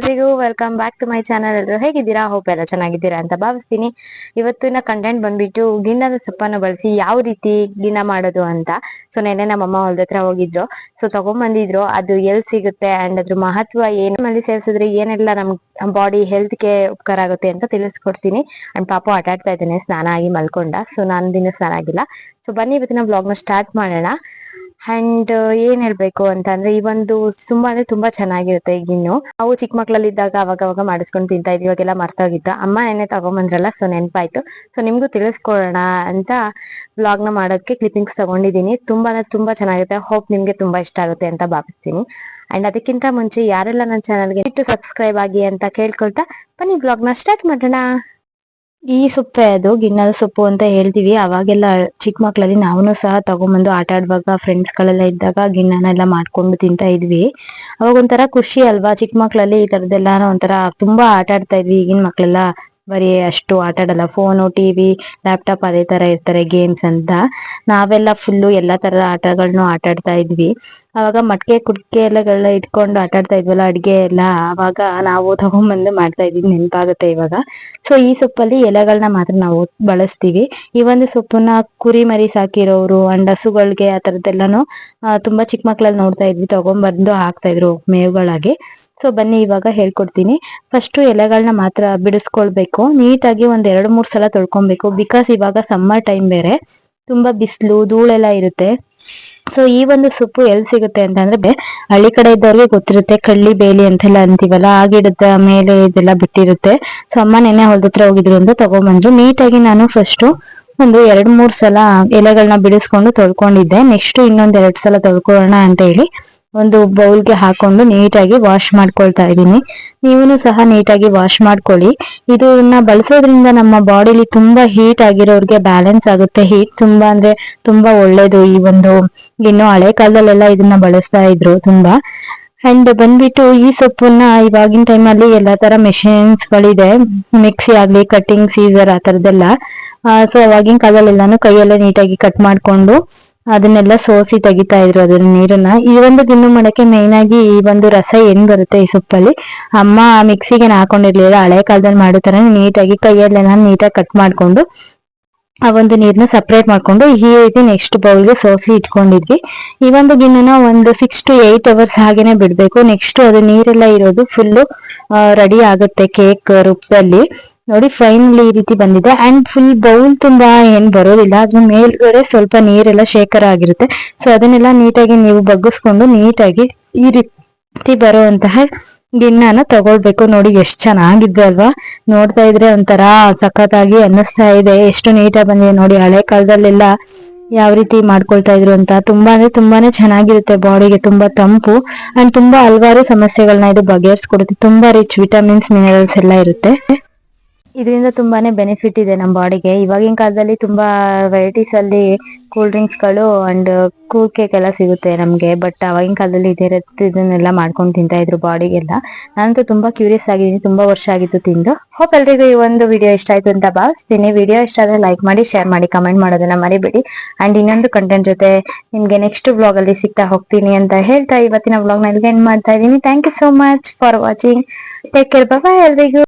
ಎಲ್ರಿಗೂ welcome back to my channel ಎಲ್ರು ಹೇಗಿದ್ದೀರಾ? ಹೋಪ್ ಎಲ್ಲ ಚೆನ್ನಾಗಿದ್ದೀರಾ ಅಂತ ಭಾವಿಸ್ತೀನಿ. ಇವತ್ತಿನ ಕಂಟೆಂಟ್ ಬಂದ್ಬಿಟ್ಟು ಗಿಣ್ಣದ ಸೊಪ್ಪನ್ನು ಬಳಸಿ ಯಾವ ರೀತಿ ಗಿಣ್ಣ ಮಾಡೋದು ಅಂತ. ಸೊ ನೆನ್ನೆ ನಮ್ಮಮ್ಮ ಹೊಲ್ದ ಹತ್ರ ಹೋಗಿದ್ರು. ಸೊ ತಗೊಂಡ್ಬಂದಿದ್ರು ಅದು ಎಲ್ ಸಿಗುತ್ತೆ ಅಂಡ್ ಅದ್ರ ಮಹತ್ವ ಏನು? ಮಲ್ಲಿ ಸೇವಿಸಿದ್ರೆ ಏನೆಲ್ಲ ನಮ್ ಬಾಡಿ ಹೆಲ್ತ್ಗೆ ಉಪಕಾರ ಆಗುತ್ತೆ ಅಂತ ತಿಳಿಸ್ಕೊಡ್ತೀನಿ. ಅಂಡ್ ಪಾಪ ಆಟ ಆಡ್ತಾ ಇದ್ದಾನೆ. ಸ್ನಾನ ಆಗಿ ಮಲ್ಕೊಂಡ. ಸೊ ನಾನು ದಿನ ಸ್ನಾನ ಆಗಿಲ್ಲ. ಸೊ ಬನ್ನಿ ಇವತ್ತಿನ ಬ್ಲಾಗ್ನ ಸ್ಟಾರ್ಟ್ ಮಾಡೋಣ. ಅಂಡ್ ಏನ್ ಹೇಳ್ಬೇಕು ಅಂತ ಅಂದ್ರೆ ಈ ಒಂದು ತುಂಬಾ ಅಂದ್ರೆ ತುಂಬಾ ಚೆನ್ನಾಗಿರುತ್ತೆ ಈಗಿನ್ನು. ನಾವು ಚಿಕ್ಕ ಮಕ್ಳಲ್ಲಿ ಇದ್ದಾಗ ಅವಾಗ ಅವಾಗ ಮಾಡಿಸ್ಕೊಂಡು ತಿಂತಾ ಇದ್ವಿ, ಇವಾಗೆಲ್ಲ ಮರ್ತೋಗಿದ್ದ ಅಮ್ಮ ಏನೇ ತಗೊಂಬಂದ್ರಲ್ಲ, ಸೊ ನೆನಪಾಯ್ತು. ಸೊ ನಿಮ್ಗೂ ತಿಳಿಸ್ಕೊಡೋಣ ಅಂತ ವ್ಲಾಗ್ನ ಮಾಡೋದಕ್ಕೆ ಕ್ಲಿಪ್ಪಿಂಗ್ಸ್ ತಗೊಂಡಿದೀನಿ ತುಂಬಾ ಅಂದ್ರೆ ತುಂಬಾ ಚೆನ್ನಾಗಿರುತ್ತೆ. ಹೋಪ್ ನಿಮ್ಗೆ ತುಂಬಾ ಇಷ್ಟ ಆಗುತ್ತೆ ಅಂತ ಭಾವಿಸ್ತೀನಿ. ಅಂಡ್ ಅದಕ್ಕಿಂತ ಮುಂಚೆ ಯಾರೆಲ್ಲ ನನ್ನ ಚಾನಲ್ಗೆ ಇಟ್ಟು ಸಬ್ಸ್ಕ್ರೈಬ್ ಆಗಿ ಅಂತ ಕೇಳ್ಕೊಳ್ತಾ ಬನ್ನಿ ಬ್ಲಾಗ್ನ ಸ್ಟಾರ್ಟ್ ಮಾಡೋಣ. ಈ ಸೊಪ್ಪೆ ಅದು ಗಿಣ್ಣದ ಸೊಪ್ಪು ಅಂತ ಹೇಳ್ತೀವಿ. ಅವಾಗೆಲ್ಲ ಚಿಕ್ಕ ಮಕ್ಕಳಲ್ಲಿ ನಾವು ಸಹ ತಗೊಂಬಂದು ಆಟ ಆಡುವಾಗ ಫ್ರೆಂಡ್ಸ್ ಗಳೆಲ್ಲ ಇದ್ದಾಗ ಗಿಣ್ಣನೆಲ್ಲ ಮಾಡ್ಕೊಂಡು ತಿಂತಾ ಇದ್ವಿ. ಅವಾಗ ಒಂಥರ ಖುಷಿ ಅಲ್ವಾ? ಚಿಕ್ಕ ಮಕ್ಕಳಲ್ಲಿ ಈ ತರದೆಲ್ಲ ಒಂಥರ ತುಂಬಾ ಆಟ ಆಡ್ತಾ ಇದ್ವಿ ಈಗಿನ ಮಕ್ಳೆಲ್ಲ. ಬರೀ ಅಷ್ಟು ಆಟ ಆಡಲ್ಲ. ಫೋನು ಟಿವಿ ಲ್ಯಾಪ್ಟಾಪ್ ಅದೇ ತರ ಇರ್ತಾರೆ ಗೇಮ್ಸ್ ಅಂತ. ನಾವೆಲ್ಲ ಫುಲ್ಲು ಎಲ್ಲಾ ತರ ಆಟಗಳನ್ನು ಆಟ ಆಡ್ತಾ ಇದ್ವಿ. ಅವಾಗ ಮಟ್ಕೆ ಕುಡ್ಕೆ ಎಲ್ಲಗಳ ಇಟ್ಕೊಂಡು ಆಟ ಆಡ್ತಾ ಇದ್ವಲ್ಲ ಅಡ್ಗೆ ಎಲ್ಲ, ಅವಾಗ ನಾವು ತಗೊಂಬಂದು ಮಾಡ್ತಾ ಇದ್ವಿ. ನೆನಪಾಗುತ್ತೆ ಇವಾಗ. ಸೊ ಈ ಸೊಪ್ಪಲ್ಲಿ ಎಲೆಗಳನ್ನ ಮಾತ್ರ ನಾವು ಬಳಸ್ತೀವಿ. ಈ ಒಂದು ಸೊಪ್ಪನ್ನ ಕುರಿ ಮರಿ ಸಾಕಿರೋರು ಅಂಡ್ ಹಸುಗಳಿಗೆ ಆ ತರದ್ದೆಲ್ಲಾನು ತುಂಬಾ ಚಿಕ್ಕ ಮಕ್ಳಲ್ಲಿ ನೋಡ್ತಾ ಇದ್ವಿ. ತಗೊಂಡ್ಬಂದು ಹಾಕ್ತಾ ಇದ್ರು ಮೇವುಗಳಾಗಿ. ಸೊ ಬನ್ನಿ, ಇವಾಗ ಹೇಳ್ಕೊಡ್ತೀನಿ. ಫಸ್ಟ್ ಎಲೆಗಳನ್ನ ಮಾತ್ರ ಬಿಡಿಸ್ಕೊಳ್ಬೇಕು. ನೀಟಾಗಿ ಒಂದ್ ಎರಡು, ಮೂರ್ ಸಲ ತೊಳ್ಕೊಬೇಕು. ಬಿಕಾಸ್ ಇವಾಗ ಸಮ್ಮರ್ ಟೈಮ್ ಬೇರೆ. ತುಂಬಾ ಬಿಸಿಲು, ಧೂಳೆಲ್ಲ ಇರುತ್ತೆ. ಸೊ ಈ ಒಂದು ಸೊಪ್ಪು ಎಲ್ ಸಿಗುತ್ತೆ ಅಂತಂದ್ರೆ, ಹಳ್ಳಿ ಕಡೆ ಇದ್ದವ್ರಿಗೆ ಗೊತ್ತಿರುತ್ತೆ. ಕಳ್ಳಿ, ಬೇಲಿ ಅಂತೆಲ್ಲ ಅಂತೀವಲ್ಲ ಆ ಗಿಡದ ಮೇಲೆ ಇದೆಲ್ಲ ಬಿಟ್ಟಿರುತ್ತೆ. ಸೊ ಅಮ್ಮ ನೆನೆ ಹೊಲ್ದತ್ರ ಹೋಗಿದ್ರು ಅಂತ ತಗೊಂಬಂದ್ರು. ನೀಟಾಗಿ ನಾನು ಫಸ್ಟ್ ಒಂದು ಎರಡ್, ಮೂರ್ ಸಲ ಎಲೆಗಳನ್ನ ಬಿಡಿಸ್ಕೊಂಡು ತೊಳ್ಕೊಂಡಿದ್ದೆ. ನೆಕ್ಸ್ಟ್ ಇನ್ನೊಂದ್ ಎರಡ್ ಸಲ ತೊಳ್ಕೊಳ್ಳೋಣ ಅಂತ ಹೇಳಿ. ಒಂದು ಬೌಲ್ಗೆ ಹಾಕೊಂಡು ನೀಟಾಗಿ ವಾಶ್ ಮಾಡ್ಕೊಳ್ತಾ ಇದ್ದೀನಿ. ನೀವು ಸಹ ನೀಟಾಗಿ ವಾಶ್ ಮಾಡ್ಕೊಳ್ಳಿ. ಇದನ್ನ ಬಳಸೋದ್ರಿಂದ ನಮ್ಮ ಬಾಡಿಲಿ ತುಂಬಾ ಹೀಟ್ ಆಗಿರೋರ್ಗೆ ಬ್ಯಾಲೆನ್ಸ್ ಆಗುತ್ತೆ. ಹೀಟ್ ತುಂಬಾ ಅಂದ್ರೆ ತುಂಬಾ ಒಳ್ಳೇದು ಈ ಒಂದು, ಇನ್ನು ಹಳೆ ಕಾಲದಲ್ಲೆಲ್ಲ ಇದನ್ನ ಬಳಸ್ತಾ ಇದ್ರು ತುಂಬಾ. ಅಂಡ್ ಬಂದ್ಬಿಟ್ಟು ಈ ಸೊಪ್ಪನ್ನ ಇವಾಗಿನ ಟೈಮ್ ಅಲ್ಲಿ ಎಲ್ಲಾ ತರ ಮೆಷಿನ್ಸ್ ಗಳಿದೆ. ಮಿಕ್ಸಿ ಆಗ್ಲಿ ಕಟಿಂಗ್ ಸೀಸರ್ ಆ ತರದೆಲ್ಲ ಸೊ ಅವಾಗಿನ ಕಾಲದಲ್ಲೆಲ್ಲಾನು ಕೈಯಲ್ಲೇ ನೀಟಾಗಿ ಕಟ್ ಮಾಡ್ಕೊಂಡು ಅದನ್ನೆಲ್ಲ ಸೋಸಿ ತೆಗಿತಾ ಇದ್ರು ಅದನ್ನ ನೀರನ್ನ. ಈ ಒಂದು ಗಿಣ್ಣು ಮಾಡಕ್ಕೆ ಮೇನ್ ಆಗಿ ಈ ಒಂದು ರಸ ಏನ್ ಬರುತ್ತೆ ಈ ಸೊಪ್ಪಲ್ಲಿ? ಅಮ್ಮ ಮಿಕ್ಸಿಗೆ ಹಾಕೊಂಡಿರ್ಲಿಲ್ಲ. ಹಳೆ ಕಾಲದಲ್ಲಿ ಮಾಡೋ ತರ ನೀಟಾಗಿ ಕೈಯಲ್ಲೆಲ್ಲ ನೀಟಾಗಿ ಕಟ್ ಮಾಡ್ಕೊಂಡು ಆ ಒಂದು ನೀರ್ನ ಸಪ್ರೇಟ್ ಮಾಡ್ಕೊಂಡು ಈ ರೀತಿ ನೆಕ್ಸ್ಟ್ ಬೌಲ್ಗೆ ಸೋಸಿ ಇಟ್ಕೊಂಡಿದ್ವಿ. ಈ ಒಂದು ಗಿನ್ನನ ಒಂದು ಸಿಕ್ಸ್ ಟು ಏಟ್ ಅವರ್ಸ್ ಹಾಗೇನೆ ಬಿಡಬೇಕು. ನೆಕ್ಸ್ಟ್ ಅದು ನೀರೆಲ್ಲ ಇರೋದು ಫುಲ್ಲು ರೆಡಿ ಆಗುತ್ತೆ ಕೇಕ್ ರೂಪದಲ್ಲಿ ನೋಡಿ ಫೈನಲಿ ಈ ರೀತಿ ಬಂದಿದೆ. ಅಂಡ್ ಫುಲ್ ಬೌಲ್ ತುಂಬಾ ಏನ್ ಬರೋದಿಲ್ಲ. ಅದ್ರ ಮೇಲ್ಗಡೆ ಸ್ವಲ್ಪ ನೀರೆಲ್ಲ ಶೇಖರ ಆಗಿರುತ್ತೆ. ಸೊ ಅದನ್ನೆಲ್ಲ ನೀಟಾಗಿ ನೀವು ಬಗ್ಗಿಸ್ಕೊಂಡು ನೀಟಾಗಿ ಈ ರೀತಿ ಬರುವಂತಹ ಗಿಣ್ಣನ ತಗೊಳ್ಬೇಕು. ನೋಡಿ ಎಷ್ಟ್ ಚೆನ್ನಾಗಿದೆ ಅಲ್ವಾ? ನೋಡ್ತಾ ಇದ್ರೆ ಒಂಥರ ಸಖತ್ತಾಗಿ ಅನ್ನಿಸ್ತಾ ಇದೆ. ಎಷ್ಟು ನೀಟಾಗಿ ಬಂದಿದೆ ನೋಡಿ ಹಳೆ ಕಾಲದಲ್ಲೆಲ್ಲ ಯಾವ ರೀತಿ ಮಾಡ್ಕೊಳ್ತಾ ಇದ್ರು ಅಂತ. ತುಂಬಾ ಅಂದ್ರೆ ತುಂಬಾನೇ ಚೆನ್ನಾಗಿರುತ್ತೆ ಬಾಡಿಗೆ, ತುಂಬಾ ತಂಪು. ಅಂಡ್ ತುಂಬಾ ಹಲವಾರು ಸಮಸ್ಯೆಗಳನ್ನ ಇದು ಬಗೆಹರಿಸ್ಕೊಡುತ್ತೆ. ತುಂಬಾ ರಿಚ್ ವಿಟಮಿನ್ಸ್ ಮಿನರಲ್ಸ್ ಎಲ್ಲ ಇರುತ್ತೆ. ಇದರಿಂದ ತುಂಬಾನೇ ಬೆನಿಫಿಟ್ ಇದೆ ನಮ್ಮ ಬಾಡಿಗೆ ಇವಾಗಿನ ಕಾಲದಲ್ಲಿ ತುಂಬಾ ವೆರೈಟೀಸ್ ಅಲ್ಲಿ ಕೂಲ್ ಡ್ರಿಂಕ್ಸ್ಗಳು ಅಂಡ್ ಕೂಲ್ ಕೇಕ್ ಎಲ್ಲ ಸಿಗುತ್ತೆ ನಮ್ಗೆ. ಬಟ್ ಅವಾಗಿನ ಕಾಲದಲ್ಲಿ ಇದೇ ಇದನ್ನೆಲ್ಲ ಮಾಡ್ಕೊಂಡು ತಿಂತಾ ಇದ್ರು ಬಾಡಿಗೆಲ್ಲ ನಾನಂತೂ ತುಂಬಾ ಕ್ಯೂರಿಯಸ್ ಆಗಿದ್ದೀನಿ, ತುಂಬಾ ವರ್ಷ ಆಗಿತ್ತು ತಿಂದು. ಹೋಪ್ ಎಲ್ರಿಗೂ ಈ ಒಂದು ವಿಡಿಯೋ ಇಷ್ಟ ಆಯ್ತು ಅಂತ ಭಾವಿಸ್ತೀನಿ. ವಿಡಿಯೋ ಇಷ್ಟ ಆದ್ರೆ ಲೈಕ್ ಮಾಡಿ ಶೇರ್ ಮಾಡಿ ಕಮೆಂಟ್ ಮಾಡೋದನ್ನ ಮರಿಬೇಡಿ. ಅಂಡ್ ಇನ್ನೊಂದು ಕಂಟೆಂಟ್ ಜೊತೆ ನಿಮ್ಗೆ ನೆಕ್ಸ್ಟ್ ಬ್ಲಾಗ್ ಅಲ್ಲಿ ಸಿಗ್ತಾ ಹೋಗ್ತೀನಿ ಅಂತ ಹೇಳ್ತಾ ಇವತ್ತಿನ ಬ್ಲಾಗ್ನ ಏನ್ ಮಾಡ್ತಾ ಇದ್ದೀನಿ. Thank you so much for watching take care bye ಎಲ್ರಿಗೂ.